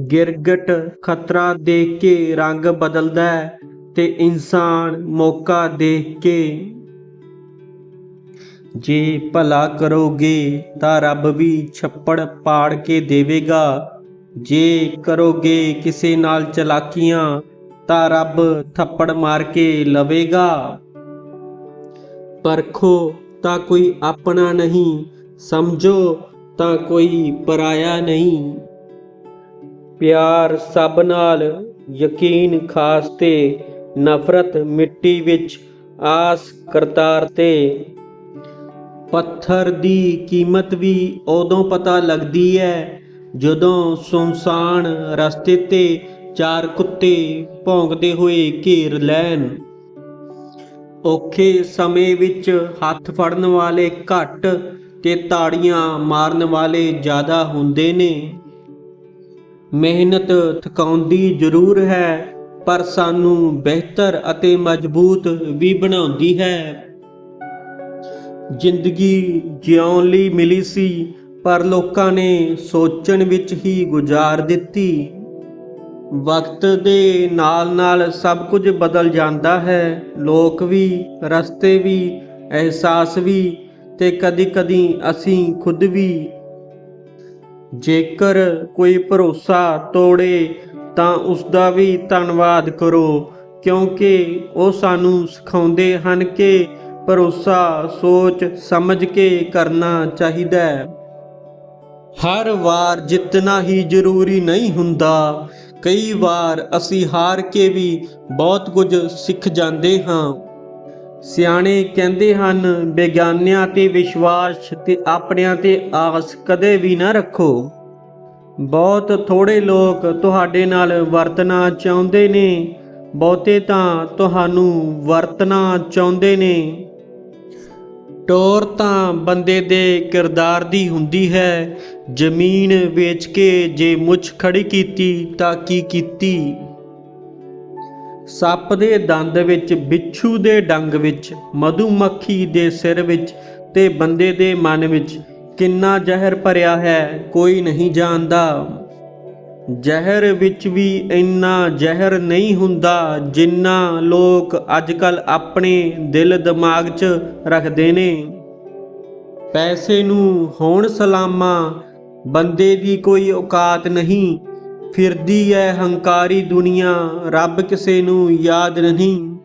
ਗਿਰਗਟ ਖਤਰਾ ਦੇਖ ਕੇ ਰੰਗ ਬਦਲਦਾ ਹੈ ਤੇ ਇਨਸਾਨ ਮੌਕਾ ਦੇਖ ਕੇ ਜੇ ਭਲਾ ਕਰੋਗੇ ਤਾਂ ਰੱਬ ਵੀ ਛੱਪੜ ਪਾੜ ਕੇ ਦੇਵੇਗਾ। ਜੇ ਕਰੋਗੇ ਕਿਸੇ ਨਾਲ ਚਲਾਕੀਆਂ ਤਾਂ ਰੱਬ ਥੱਪੜ ਮਾਰ ਕੇ ਲਵੇਗਾ। ਪਰਖੋ ਤਾਂ ਕੋਈ ਆਪਣਾ ਨਹੀਂ, ਸਮਝੋ ਤਾਂ ਕੋਈ ਪਰਾਇਆ ਨਹੀਂ। ਪਿਆਰ ਸਭ ਨਾਲ ਯਕੀਨ ਖਾਸ ਤੇ ਨਫ਼ਰਤ ਮਿੱਟੀ ਵਿੱਚ ਆਸ ਕਰਤਾਰ ਤੇ। ਪੱਥਰ ਦੀ ਕੀਮਤ ਵੀ ਉਦੋਂ ਪਤਾ ਲੱਗਦੀ ਹੈ ਜਦੋਂ ਸੁਨਸਾਨ ਰਸਤੇ ਤੇ ਚਾਰ ਕੁੱਤੇ ਭੌਂਕਦੇ ਹੋਏ ਘੇਰ ਲੈਣ। ਔਖੇ ਸਮੇਂ ਵਿੱਚ ਹੱਥ ਫੜਨ ਵਾਲੇ ਘੱਟ ਤੇ ਤਾੜੀਆਂ ਮਾਰਨ ਵਾਲੇ ਜ਼ਿਆਦਾ ਹੁੰਦੇ ਨੇ। ਮਿਹਨਤ ਥਕਾਉਂਦੀ ਜ਼ਰੂਰ ਹੈ, ਪਰ ਸਾਨੂੰ ਬਿਹਤਰ ਅਤੇ ਮਜ਼ਬੂਤ ਵੀ ਬਣਾਉਂਦੀ ਹੈ। ਜ਼ਿੰਦਗੀ ਜਿਉਣ ਲਈ ਮਿਲੀ ਸੀ, ਪਰ ਲੋਕਾਂ ਨੇ ਸੋਚਣ ਵਿੱਚ ਹੀ ਗੁਜ਼ਾਰ ਦਿੱਤੀ। ਵਕਤ ਦੇ ਨਾਲ-ਨਾਲ ਸਭ ਕੁਝ ਬਦਲ ਜਾਂਦਾ ਹੈ, ਲੋਕ ਵੀ, ਰਸਤੇ ਵੀ, ਅਹਿਸਾਸ ਵੀ, ਤੇ ਕਦੀ-ਕਦੀ ਅਸੀਂ ਖੁਦ ਵੀ ਜੇਕਰ ਕੋਈ ਭਰੋਸਾ ਤੋੜੇ, ਤਾਂ ਉਸ ਦਾ ਵੀ ਧੰਨਵਾਦ ਕਰੋ, ਕਿਉਂਕਿ ਉਹ ਸਾਨੂੰ ਸਿਖਾਉਂਦੇ ਹਨ ਕਿ ਭਰੋਸਾ ਸੋਚ ਸਮਝ ਕੇ ਕਰਨਾ ਚਾਹੀਦਾ ਹੈ। ਹਰ ਵਾਰ ਜਿੱਤਣਾ ਹੀ ਜ਼ਰੂਰੀ ਨਹੀਂ ਹੁੰਦਾ। ਕਈ ਵਾਰ ਅਸੀਂ ਹਾਰ ਕੇ ਵੀ ਬਹੁਤ ਕੁਝ ਸਿੱਖ ਜਾਂਦੇ ਹਾਂ। ਸਿਆਣੇ ਕਹਿੰਦੇ ਹਨ, ਵਿਗਿਆਨਿਆਂ ਤੇ ਵਿਸ਼ਵਾਸ ਤੇ ਆਪਣਿਆਂ ਤੇ ਆਸ ਕਦੇ ਵੀ ਨਾ ਰੱਖੋ। ਬਹੁਤ ਥੋੜੇ ਲੋਕ ਤੁਹਾਡੇ ਨਾਲ ਵਰਤਣਾ ਚਾਹੁੰਦੇ ਨੇ, ਬਹੁਤੇ ਤਾਂ ਤੁਹਾਨੂੰ ਵਰਤਣਾ ਚਾਹੁੰਦੇ ਨੇ। ਟੋਰ ਤਾਂ ਬੰਦੇ ਦੇ ਕਿਰਦਾਰ ਦੀ ਹੁੰਦੀ ਹੈ, ਜ਼ਮੀਨ ਵੇਚ ਕੇ ਜੇ ਮੁੱਛ ਖੜੀ ਕੀਤੀ ਤਾਂ ਕੀ ਕੀਤੀ? ਸੱਪ ਦੇ ਦੰਦ ਵਿੱਚ, ਬਿੱਛੂ ਦੇ ਡੰਗ ਵਿੱਚ, ਮਧੂਮੱਖੀ ਦੇ ਸਿਰ ਵਿੱਚ ਤੇ ਬੰਦੇ ਦੇ ਮਨ ਵਿੱਚ ਕਿੰਨਾ ਜ਼ਹਿਰ ਭਰਿਆ ਹੈ, ਕੋਈ ਨਹੀਂ ਜਾਣਦਾ। ਜ਼ਹਿਰ ਵਿੱਚ ਵੀ ਇੰਨਾ ਜ਼ਹਿਰ ਨਹੀਂ ਹੁੰਦਾ ਜਿੰਨਾ ਲੋਕ ਅੱਜਕੱਲ ਆਪਣੇ ਦਿਲ ਦਿਮਾਗ 'ਚ ਰੱਖਦੇ ਨੇ। ਪੈਸੇ ਨੂੰ ਹੋਣ ਸਲਾਮਾ, ਬੰਦੇ ਦੀ ਕੋਈ ਔਕਾਤ ਨਹੀਂ। ਫਿਰਦੀ ਹੈ ਹੰਕਾਰੀ ਦੁਨੀਆ ਰੱਬ ਕਿਸੇ ਨੂੰ ਯਾਦ ਨਹੀਂ।